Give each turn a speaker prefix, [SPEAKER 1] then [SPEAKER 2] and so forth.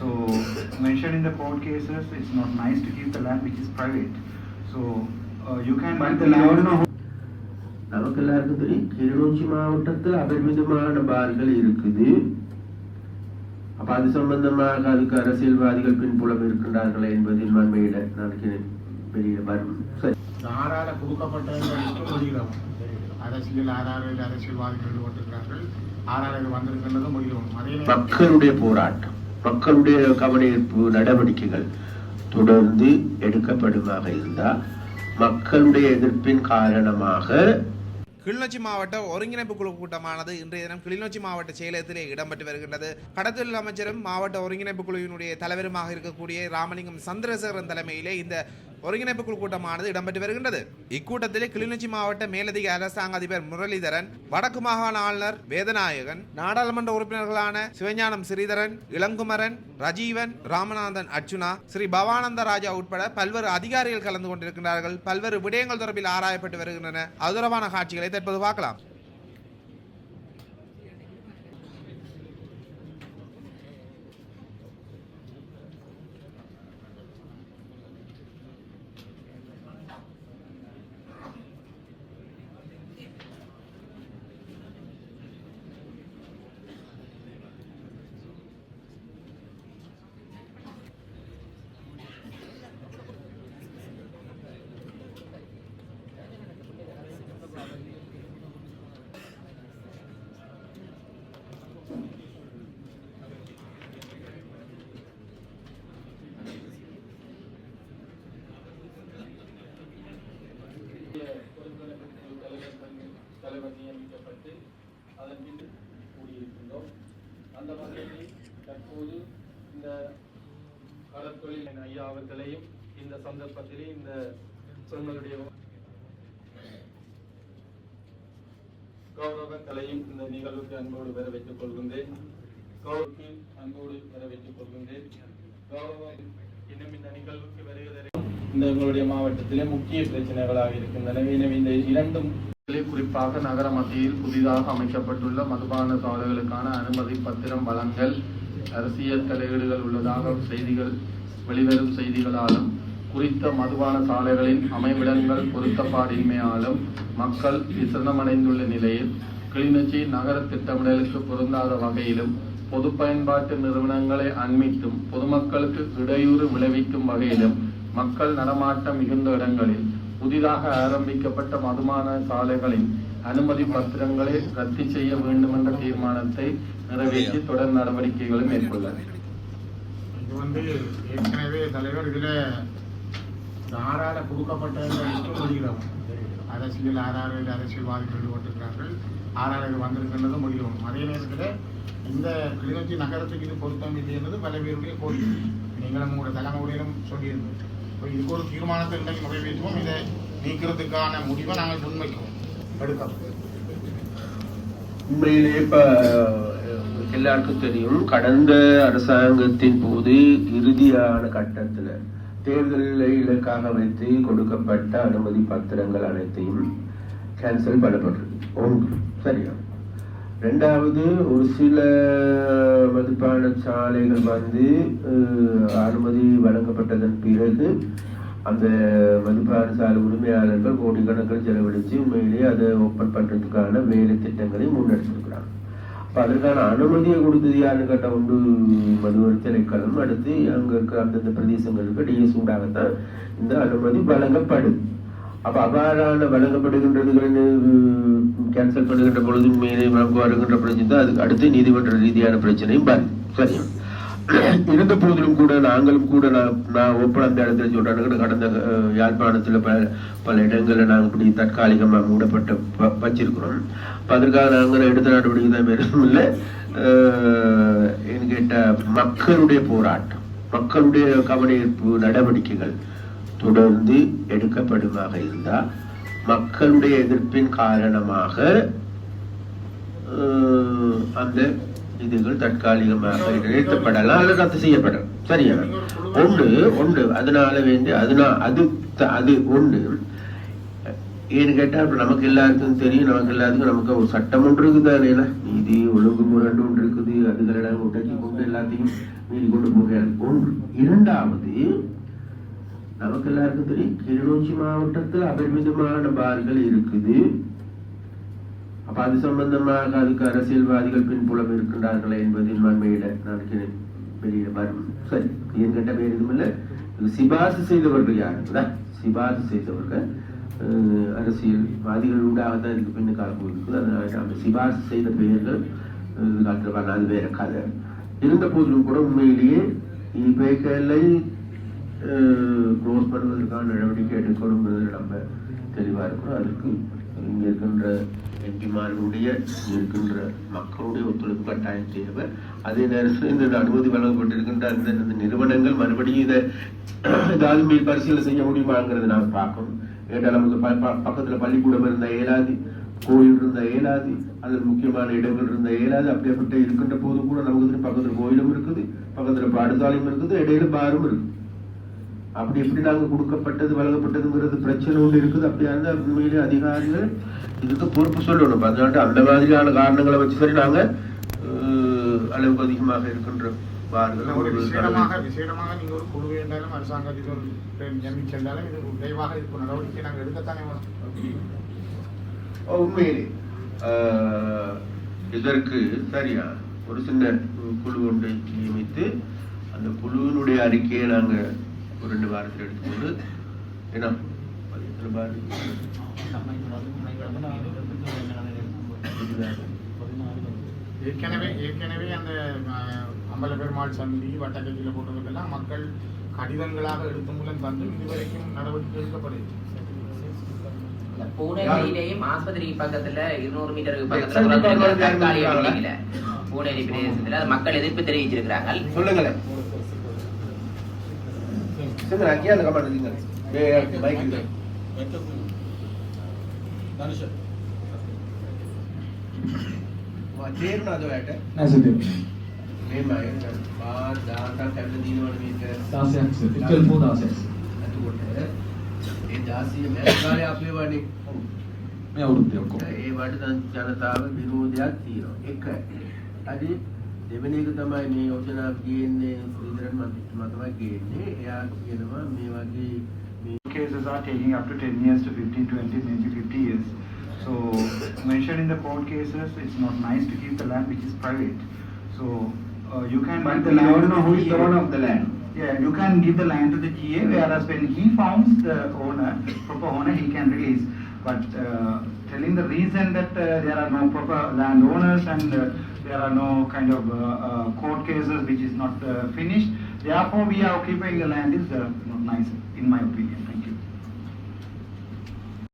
[SPEAKER 1] So mentioned in the court cases, it's not nice to keep the land which is private. So uh, you can.
[SPEAKER 2] But
[SPEAKER 1] the land-
[SPEAKER 2] know. நமக்கு எல்லாருக்கும் தெரியும் கிளிநொச்சி மாவட்டத்தில் அபரிமிதமான பார்கள் இருக்குது. அப்ப அது சம்பந்தமாக அதுக்கு அரசியல்வாதிகள் பின்புலம் இருக்கின்றார்களே என்பதில் நன்மையிட நாளைக்கு பெரிய வரும். சரி.
[SPEAKER 3] ஆறால கொடுக்கப்பட்ட அரசியல் ஆறாறு அரசியல்வாதிகள் ஈடுபட்டிருக்கிறார்கள் ஆறாறு இது வந்திருக்கின்றது முடிகிறோம் அதே நேரத்தில்
[SPEAKER 2] மக்களுடைய போராட்டம். மக்களுடைய கவனிப்பு நடவடிக்கைகள் தொடர்ந்து எடுக்கப்படுமாக இருந்தால் மக்களுடைய எதிர்ப்பின் காரணமாக
[SPEAKER 4] கிளிநொச்சி மாவட்ட ஒருங்கிணைப்பு குழு கூட்டமானது இன்றைய தினம் கிளிநொச்சி மாவட்ட செயலகத்திலே இடம்பெற்று வருகின்றது. கடத்தொழில் அமைச்சரும் மாவட்ட ஒருங்கிணைப்பு குழுவினுடைய தலைவருமாக இருக்கக்கூடிய ராமலிங்கம் சந்திரசேகரன் தலைமையிலே இந்த ஒருங்கிணைப்பு குழு கூட்டமானது இடம்பெற்று வருகின்றது. இக்கூட்டத்தில் கிளிநொச்சி மாவட்ட மேலதிக அரசாங்க அதிபர் முரளிதரன் வடக்கு மாகாண ஆளுநர் வேதநாயகன் நாடாளுமன்ற உறுப்பினர்களான சிவஞானம் ஸ்ரீதரன் இளங்குமரன் ரஜீவன் ராமநாதன் அர்ச்சுனா ஸ்ரீ பவானந்த ராஜா உட்பட பல்வேறு அதிகாரிகள் கலந்து கொண்டிருக்கிறார்கள் பல்வேறு விடயங்கள் தொடர்பில் ஆராயப்பட்டு வருகின்றன. அது தொடர்பான காட்சிகளை தற்போது பார்க்கலாம்.
[SPEAKER 5] கடற்தொழில் ஐயா அவர்களையும் இந்த சந்தர்ப்பத்திலே இந்த பெண்களுடைய கௌரவங்களையும் இந்த நிகழ்வுக்கு அன்போடு வரவேற்றுக் கொள்கின்றேன். கௌரவுக்கு அன்போடு வரவேற்றுக் கொள்கின்றேன். கௌரவம் இன்னும் இந்த நிகழ்வுக்கு வருவதற்கு இந்த எங்களுடைய மாவட்டத்திலே முக்கிய பிரச்சனைகளாக இருக்கின்றன. எனவே இந்த இரண்டும் குறிப்பாக நகர மத்தியில் புதிதாக அமைக்கப்பட்டுள்ள மதுபான சாலைகளுக்கான அனுமதி பத்திரம் வழங்கல் அரசியல் தலையீடுகள் உள்ளதாக செய்திகள் வெளிவரும் செய்திகளாலும் குறித்த மதுபான சாலைகளின் அமைவிடங்கள் பொருத்தப்பாடின்மையாலும் மக்கள் விசனமடைந்துள்ள நிலையில் கிளிநொச்சி நகர திட்டமிடலுக்கு பொருந்தாத வகையிலும் பொது பயன்பாட்டு நிறுவனங்களை அண்மித்தும் பொதுமக்களுக்கு இடையூறு விளைவிக்கும் வகையிலும் மக்கள் நடமாட்டம் மிகுந்த இடங்களில் புதிதாக ஆரம்பிக்கப்பட்ட மதுபான சாலைகளின் அனுமதி பத்திரங்களை ரத்து செய்ய வேண்டும் என்ற தீர்மானத்தை நிறைவேற்றி தொடர் நடவடிக்கைகளை மேற்கொள்ளது
[SPEAKER 3] இது வந்து ஏற்கனவே தலைவர் இதில் இந்த ஆறால கொடுக்கப்பட்ட இந்த அரசியல் ஆறாறு அரசியல்வாதிகள் ஈடுபட்டிருக்கிறார்கள் ஆறாறு இது வந்திருக்கின்றது முடிகிறோம் அதே நேரத்தில் இந்த கிளிநொச்சி நகரத்துக்கு இது பொருத்தம் இல்லை என்பது பல பேருடைய கோரிக்கை. நீங்களும் உங்களுடைய தலைமுறையிலும் சொல்லியிருந்தோம். இப்போ இதுக்கு ஒரு தீர்மானத்தை இன்றைக்கு நிறைவேற்றுவோம். இதை நீக்கிறதுக்கான முடிவை நாங்கள் முன்வைக்கிறோம். எடுக்கிறோம்.
[SPEAKER 2] உண்மையிலே எல்லாருக்கும் தெரியும் கடந்த அரசாங்கத்தின் போது இறுதியான கட்டத்தில் தேர்தலை இலக்காக வைத்து கொடுக்கப்பட்ட அனுமதி பத்திரங்கள் அனைத்தையும் கேன்சல் பண்ணப்பட்டிருக்கு. ஒன்று சரியா? ரெண்டாவது ஒரு சில மதிப்பான சாலைகள் வந்து அனுமதி வழங்கப்பட்டதன் பிறகு அந்த மதுப்பான சாலை உரிமையாளர்கள் கோடிக்கணக்கில் செலவழித்து உண்மையிலேயே அதை ஓப்பன் பண்ணுறதுக்கான வேலை திட்டங்களை முன்னெடுத்திருக்கிறாங்க. அப்ப அதற்கான அனுமதியை கொடுத்தது யாருன்னு கேட்ட உண்டு மதுவர் திணைக்களம் அடுத்து அங்க இருக்க அந்தந்த பிரதேசங்களுக்கு டிஎஸ்டாகத்தான் இந்த அனுமதி வழங்கப்படும். அப்ப அவ்வாறான வழங்கப்படுகின்றது கேன்சல் பண்ணுகின்ற பொழுது மேலே வழங்குவாருங்கின்ற பிரச்சனை தான். அதுக்கு அடுத்து நீதிமன்ற ரீதியான பிரச்சனையும் பாருங்க சரியா? இருந்த போதிலும் கூட நாங்களும் கூட நான் நான் ஓப்பன் அந்த இடத்துல சொல்றேன். கடந்த யாழ்ப்பாணத்தில் யாழ்ப்பாணத்துல பல பல இடங்களில் நாங்கள் இப்படி தற்காலிகமாக மூடப்பட்ட வச்சிருக்கிறோம். அதற்காக நாங்கள் எடுத்த நடவடிக்கை தான் வேறும் இல்லை. கேட்ட மக்களுடைய போராட்டம் மக்களுடைய கவனிப்பு நடவடிக்கைகள் தொடர்ந்து எடுக்கப்படுமாக இருந்தால் மக்களுடைய எதிர்ப்பின் காரணமாக அந்த இதுகள் தற்காலிகமாக நிறுத்தப்படலாம் அல்லது ரத்து செய்யப்படலாம். சரியா? ஒன்று ஒன்று. அதனால வேண்டி அதனால் அது அது ஒன்று. ஏன்னு கேட்டால் நமக்கு எல்லாருக்கும் தெரியும் நமக்கு எல்லாத்துக்கும் நமக்கு ஒரு சட்டம் ஒன்று இருக்குது அதுல நீதி ஒழுங்குமுறை ஒன்று இருக்குது. அதுகளெல்லாம் உடச்சி கொண்டு எல்லாத்தையும் மீறி கொண்டு போகிறார் ஒன்று. இரண்டாவது நமக்கு எல்லாருக்கும் தெரியும் கிளிநொச்சி மாவட்டத்தில் அபரிமிதமான பார்கள் இருக்குது. அப்ப அது சம்பந்தமாக அதுக்கு அரசியல்வாதிகள் பின்புலம் இருக்கின்றார்களே என்பதில் மண்மையிட நான் பெரிய வரும் சரி என்கிட்ட பேர் எதுவும் இல்லை. சிபாசு செய்தவர்கள் யாருங்களா சிபாசு செய்தவர்கள் அஹ், அரசியல்வாதிகள் உண்டாகத்தான் இதுக்கு பின்னுக்காக இருக்குது அதனால அந்த சிபாசு செய்த பெயர்கள் அஹ், அது வேற கதை. இருந்த போதிலும் கூட உண்மையிலேயே இவைகளை க்ளோஸ் பண்ணுவதற்கான நடவடிக்கை எடுக்கணுங்கிறதுல நம்ம தெளிவாக இருக்கிறோம் அதுக்கு இங்கே இருக்கின்ற எம்பிமார்களுடைய இருக்கின்ற மக்களுடைய ஒத்துழைப்பு கட்டாயம் தேவை. அதே நேரத்தில் இந்த அனுமதி வழங்கப்பட்டிருக்கின்ற அந்த இந்த நிறுவனங்கள் மறுபடியும் இதை ஏதாவது மேல் பரிசீலனை செய்ய முடியுமாங்கிறது நாம் பார்க்கணும். ஏன்னா நமக்கு ப- பள்ளிக்கூடம் இருந்த ஏலாதி கோயில் இருந்த ஏலாதி அதில் முக்கியமான இடங்கள் இருந்த இயலாது அப்படிப்பட்ட இருக்கின்ற போது கூட நமக்கு பக்கத்தில் கோயிலும் இருக்குது பக்கத்தில் பாடசாலையும் இருக்குது இடையில பாரும் இருக்குது. அப்படி எப்படி நாங்க கொடுக்கப்பட்டது வழங்கப்பட்டதுங்கிறது பிரச்சனை ஒன்று இருக்குது. அப்படியா இருந்தா உண்மையிலே அதிகாரிகள் இதுக்கு பொறுப்பு சொல்லணும். அதனால அந்த மாதிரியான காரணங்களை வச்சு சரி நாங்க அஹ், அளவுக்கு அதிகமாக இருக்கின்ற
[SPEAKER 3] விசேடமாக விசேடமாக நீங்க ஒரு குழு என்றாலும் அரசாங்கத்தில் ஒரு பேர் நியமிச்சு சென்றாலும் இது விரைவாக இருக்கும். நடவடிக்கை நாங்கள் எடுக்கத்தானே வேணும்.
[SPEAKER 2] உண்மையிலே. இதற்கு சரியா ஒரு சின்ன குழு ஒன்றை நியமித்து அந்த குழுவினுடைய அறிக்கையை நாங்க ஒரு ரெண்டு வாரத்தில் எடுத்துக்கொண்டு வாரம்?
[SPEAKER 3] ஏற்கனவே ஏற்கனவே அந்த அம்பல பெருமாள் சந்தி வட்டக்கட்டியில் போட்டதுக்கெல்லாம் மக்கள் கடிதங்களாக எடுத்து மூலம் தந்து இதுவரைக்கும் நடவடிக்கை எடுக்கப்படுது
[SPEAKER 6] பூனேரியிலேயும் ஆஸ்பத்திரி பக்கத்துல இருநூறு மீட்டருக்கு பக்கத்துல தற்காலிக பூனேரி பிரதேசத்துல அது மக்கள் எதிர்ப்பு தெரிவிச்சிருக்கிறார்கள்.
[SPEAKER 2] சொல்லுங்களேன். చంద్ర కేంద్ర కమాండర్ దిగండి బైక్ మా పేరు నాదో ఏట
[SPEAKER 7] నా
[SPEAKER 2] సుదీప్ మేము మా దాంతా కలిసి దీని
[SPEAKER 7] వాడు మీకు దాసేక్స్
[SPEAKER 2] పిక్చర్ పూ దాసేక్స్ అందుకుంటే ఏ దాసి మేఘాలే අපේ వాడి
[SPEAKER 7] මේ අවුරුද්දේ ඔක්කොම.
[SPEAKER 2] ඒ වඩ ජනතාව විරෝධයක් තියෙනවා. එක అది දෙවෙනි එක තමයි මේ යෝජනා ගේන්නේ ඉදිරියට මම මම තමයි ගේන්නේ එයා කියනවා මේ වගේ මේ
[SPEAKER 1] cases are taking up to 10 years to 15, 20, maybe 50 years. So, mentioned in the court cases, it's not nice to keep the land which is private. So, uh, you can.
[SPEAKER 8] But
[SPEAKER 1] give the
[SPEAKER 8] we
[SPEAKER 1] land
[SPEAKER 8] don't
[SPEAKER 1] to
[SPEAKER 8] know who is the
[SPEAKER 1] GA.
[SPEAKER 8] owner of the land.
[SPEAKER 1] Yeah, you can give the land to the GA, whereas when he founds the owner, proper owner, he can release. But uh, telling the reason that uh, there are no proper landowners and uh, there are no kind of court cases which is not finished, therefore we are occupying the land is not nice, in my opinion.